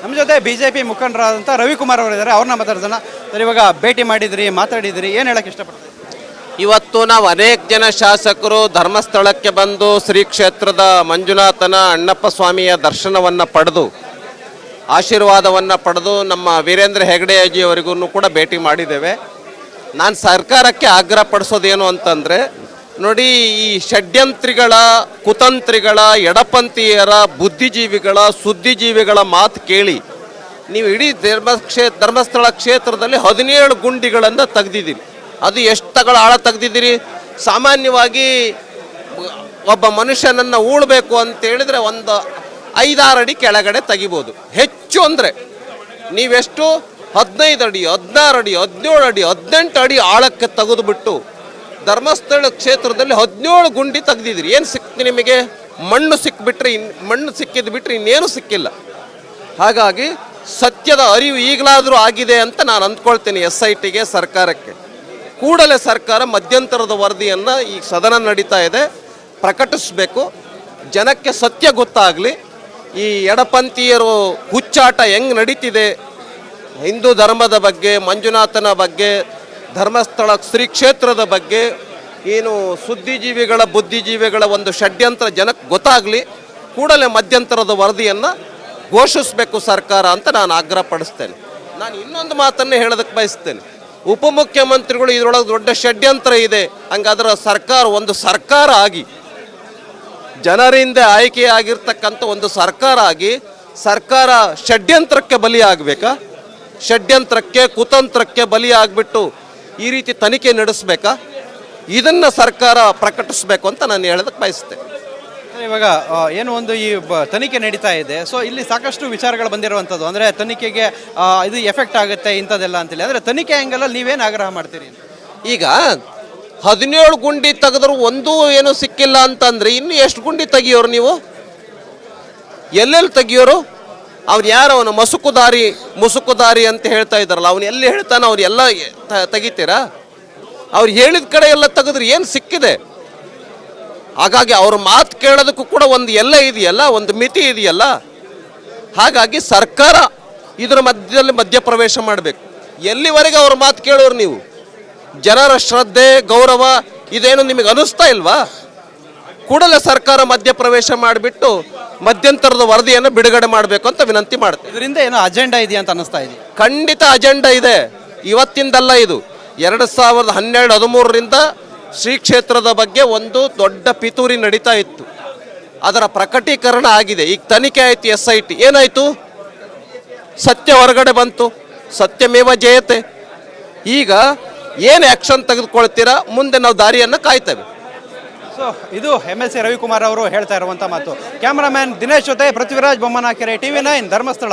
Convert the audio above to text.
ನಮ್ಮ ಜೊತೆ B J P ಮುಖಂಡರಾದಂಥ ರವಿಕುಮಾರ್ ಅವರಿದ್ದಾರೆ. ಅವ್ರನ್ನ ಮಾತಾಡ್ಸೋಣ. ಸರ್, ಇವಾಗ ಭೇಟಿ ಮಾಡಿದ್ರಿ, ಮಾತಾಡಿದ್ರಿ. ಏನು ಹೇಳಕ್ಕೆ ಇಷ್ಟಪಡ್ತೀರಿ? ಇವತ್ತು ನಾವು ಅನೇಕ ಜನ ಶಾಸಕರು ಧರ್ಮಸ್ಥಳಕ್ಕೆ ಬಂದು ಶ್ರೀ ಕ್ಷೇತ್ರದ ಮಂಜುನಾಥನ ಅಣ್ಣಪ್ಪ ಸ್ವಾಮಿಯ ದರ್ಶನವನ್ನು ಪಡೆದು, ಆಶೀರ್ವಾದವನ್ನು ಪಡೆದು ನಮ್ಮ ವೀರೇಂದ್ರ ಹೆಗಡೆ ಅಜ್ಜಿಯವರಿಗೂ ಕೂಡ ಭೇಟಿ ಮಾಡಿದ್ದೇವೆ. ನಾನು ಸರ್ಕಾರಕ್ಕೆ ಆಗ್ರಹ ಪಡಿಸೋದೇನು ಅಂತಂದರೆ ನೋಡಿ, ಈ ಷಡ್ಯಂತ್ರಿಗಳ, ಕುತಂತ್ರಿಗಳ, ಎಡಪಂಥೀಯರ, ಬುದ್ಧಿಜೀವಿಗಳ, ಸುದ್ದಿಜೀವಿಗಳ ಮಾತು ಕೇಳಿ, ನೀವು ಇಡೀ ಧರ್ಮಕ್ಷೇ ಧರ್ಮಸ್ಥಳ ಕ್ಷೇತ್ರದಲ್ಲಿ ಹದಿನೇಳು ಗುಂಡಿಗಳನ್ನು ತೆಗೆದಿದ್ದೀರಿ. ಅದು ಎಷ್ಟು ತಗಳ ಆಳ ತೆಗೆದಿದ್ದೀರಿ? ಸಾಮಾನ್ಯವಾಗಿ ಒಬ್ಬ ಮನುಷ್ಯನನ್ನು ಉಳ್ಬೇಕು ಅಂತ ಹೇಳಿದರೆ ಒಂದು ಐದಾರು ಅಡಿ ಕೆಳಗಡೆ ತೆಗಿಬೋದು. ಹೆಚ್ಚು ಅಂದರೆ ನೀವೆಷ್ಟು? ಹದಿನೈದು ಅಡಿ, ಹದಿನಾರು ಅಡಿ, ಹದಿನೇಳು ಅಡಿ, ಹದಿನೆಂಟು ಅಡಿ ಆಳಕ್ಕೆ ತೆಗೆದುಬಿಟ್ಟು ಧರ್ಮಸ್ಥಳ ಕ್ಷೇತ್ರದಲ್ಲಿ ಹದಿನೇಳು ಗುಂಡಿ ತೆಗ್ದಿದ್ರಿ ಏನು ಸಿಕ್ತು ನಿಮಗೆ? ಮಣ್ಣು ಸಿಕ್ಬಿಟ್ರೆ ಇನ್ ಮಣ್ಣು ಸಿಕ್ಕಿದ್ದು ಬಿಟ್ಟರೆ ಇನ್ನೇನು ಸಿಕ್ಕಿಲ್ಲ. ಹಾಗಾಗಿ ಸತ್ಯದ ಅರಿವು ಈಗಲಾದರೂ ಆಗಿದೆ ಅಂತ ನಾನು ಅಂದ್ಕೊಳ್ತೀನಿ ಎಸ್ ಐ ಟಿಗೆ ಸರ್ಕಾರಕ್ಕೆ. ಕೂಡಲೇ ಸರ್ಕಾರ ಮಧ್ಯಂತರದ ವರದಿಯನ್ನು ಈ ಸದನ ನಡೀತಾ ಇದೆ. ಪ್ರಕಟಿಸಬೇಕು. ಜನಕ್ಕೆ ಸತ್ಯ ಗೊತ್ತಾಗಲಿ. ಈ ಎಡಪಂಥೀಯರು ಹುಚ್ಚಾಟ ಹೆಂಗೆ ನಡೀತಿದೆ? ಹಿಂದೂ ಧರ್ಮದ ಬಗ್ಗೆ, ಮಂಜುನಾಥನ ಬಗ್ಗೆ ಧರ್ಮಸ್ಥಳ ಶ್ರೀ ಕ್ಷೇತ್ರದ ಬಗ್ಗೆ ಏನು ಸುದ್ದಿಜೀವಿಗಳ, ಬುದ್ಧಿಜೀವಿಗಳ ಒಂದು ಷಡ್ಯಂತ್ರ ಜನಕ್ಕೆ ಗೊತ್ತಾಗಲಿ, ಕೂಡಲೇ ಮಧ್ಯಂತರದ ವರದಿಯನ್ನು ಘೋಷಿಸಬೇಕು ಸರ್ಕಾರ ಅಂತ ನಾನು ಆಗ್ರಹ ಪಡಿಸ್ತೇನೆ. ನಾನು ಇನ್ನೊಂದು ಮಾತನ್ನು ಹೇಳೋದಕ್ಕೆ ಬಯಸ್ತೇನೆ. ಉಪಮುಖ್ಯಮಂತ್ರಿಗಳು ಇದರೊಳಗೆ ದೊಡ್ಡ ಷಡ್ಯಂತ್ರ ಇದೆ. ಹಂಗಾದ್ರೆ ಸರ್ಕಾರ ಒಂದು ಸರ್ಕಾರ ಆಗಿ, ಜನರಿಂದ ಆಯ್ಕೆಯಾಗಿರ್ತಕ್ಕಂಥ ಒಂದು ಸರ್ಕಾರ ಆಗಿ ಸರ್ಕಾರ ಷಡ್ಯಂತ್ರಕ್ಕೆ ಬಲಿಯಾಗಬೇಕಾ? ಷಡ್ಯಂತ್ರಕ್ಕೆ, ಕುತಂತ್ರಕ್ಕೆ ಬಲಿಯಾಗ್ಬಿಟ್ಟು ಈ ರೀತಿ ತನಿಖೆ ನಡೆಸಬೇಕಾ? ಇದನ್ನು ಸರ್ಕಾರ ಪ್ರಕಟಿಸಬೇಕು ಅಂತ ನಾನು ಹೇಳೋದಕ್ಕೆ ಬಯಸ್ತೇನೆ. ಇವಾಗ ಏನು ಒಂದು ಈ ಬ- ತನಿಖೆ ನಡೀತಾ ಇದೆ. ಸೊ ಇಲ್ಲಿ ಸಾಕಷ್ಟು ವಿಚಾರಗಳು ಬಂದಿರುವಂಥದ್ದು. ಅಂದರೆ ತನಿಖೆಗೆ ಇದು ಎಫೆಕ್ಟ್ ಆಗುತ್ತೆ ಇಂಥದ್ದೆಲ್ಲ ಅಂತೇಳಿ ಅಂದರೆ ತನಿಖೆ ಹೆಂಗಲ್ಲ ನೀವೇನು ಆಗ್ರಹ ಮಾಡ್ತೀರಿ? ಈಗ ಹದಿನೇಳು ಗುಂಡಿ ತೆಗೆದ್ರು ಒಂದೂ ಏನೂ ಸಿಕ್ಕಿಲ್ಲ ಅಂತಂದ್ರೆ ಇನ್ನು ಎಷ್ಟು ಗುಂಡಿ ತೆಗಿಯೋರು ನೀವು? ಎಲ್ಲೆಲ್ಲಿ ತೆಗಿಯೋರು? ಅವ್ನು ಯಾರು ಅವನು? ಮಸುಕುದಾರಿ, ಮುಸುಕುದಾರಿ ಅಂತ ಹೇಳ್ತಾ ಇದ್ದಾರಲ್ಲ, ಅವನು ಎಲ್ಲಿ ಹೇಳ್ತಾನೆ ಅವ್ರು ಎಲ್ಲ ತೆಗಿತೀರಾ? ಅವ್ರು ಹೇಳಿದ ಕಡೆ ಎಲ್ಲ ತೆಗೆದ್ರೆ ಏನು ಸಿಕ್ಕಿದೆ? ಹಾಗಾಗಿ ಅವ್ರ ಮಾತು ಕೇಳೋದಕ್ಕೂ ಕೂಡ ಒಂದು ಎಲ್ಲ ಇದೆಯಲ್ಲ, ಒಂದು ಮಿತಿ ಇದೆಯಲ್ಲ? ಹಾಗಾಗಿ ಸರ್ಕಾರ ಇದರ ಮಧ್ಯದಲ್ಲಿ ಮಧ್ಯಪ್ರವೇಶ ಮಾಡಬೇಕು. ಎಲ್ಲಿವರೆಗೆ ಅವ್ರ ಮಾತು ಕೇಳೋರು ನೀವು? ಜನರ ಶ್ರದ್ಧೆ, ಗೌರವ, ಇದೇನು ನಿಮಗೆ ಅನಿಸ್ತಾ ಇಲ್ವಾ? ಕೂಡಲೇ ಸರ್ಕಾರ ಮಧ್ಯಪ್ರವೇಶ ಮಾಡಿಬಿಟ್ಟು ಮಧ್ಯಂತರದ ವರದಿಯನ್ನು ಬಿಡುಗಡೆ ಮಾಡಬೇಕು ಅಂತ ವಿನಂತಿ ಮಾಡ್ತೀವಿ ಇದರಿಂದ ಏನೋ ಅಜೆಂಡಾ ಇದೆಯಾ ಅಂತ ಅನಿಸ್ತಾ ಇದೆ. ಖಂಡಿತ ಅಜೆಂಡಾ ಇದೆ. ಇವತ್ತಿಂದಲ್ಲ ಇದು. ಎರಡು ಸಾವಿರದ ಹನ್ನೆರಡು ಹದಿಮೂರರಿಂದ ಶ್ರೀ ಕ್ಷೇತ್ರದ ಬಗ್ಗೆ ಒಂದು ದೊಡ್ಡ ಪಿತೂರಿ ನಡೀತಾ ಇತ್ತು. ಅದರ ಪ್ರಕಟೀಕರಣ ಆಗಿದೆ. ಈಗ ತನಿಖೆ ಆಯಿತು ಎಸ್ ಐ ಟಿ ಏನಾಯಿತು? ಸತ್ಯ ಹೊರಗಡೆ ಬಂತು. ಸತ್ಯಮೇವ ಜಯತೆ. ಈಗ ಏನು ಆ್ಯಕ್ಷನ್ ತೆಗೆದುಕೊಳ್ತೀರಾ? ಮುಂದೆ ನಾವು ದಾರಿಯನ್ನು ಕಾಯ್ತೇವೆ. ಸೊ ಇದು ಎಂ ಎಲ್ ಸಿ ರವಿಕುಮಾರ್ ಅವರು ಹೇಳ್ತಾ ಇರುವಂಥ ಮಾತು. ಕ್ಯಾಮರಾಮ್ಯಾನ್ ದಿನೇಶ್ ಜೊತೆ ಪೃಥ್ವಿರಾಜ್ ಬೊಮ್ಮನಾಕೆರೆ ಟಿವಿ ನೈನ್ ಧರ್ಮಸ್ಥಳ.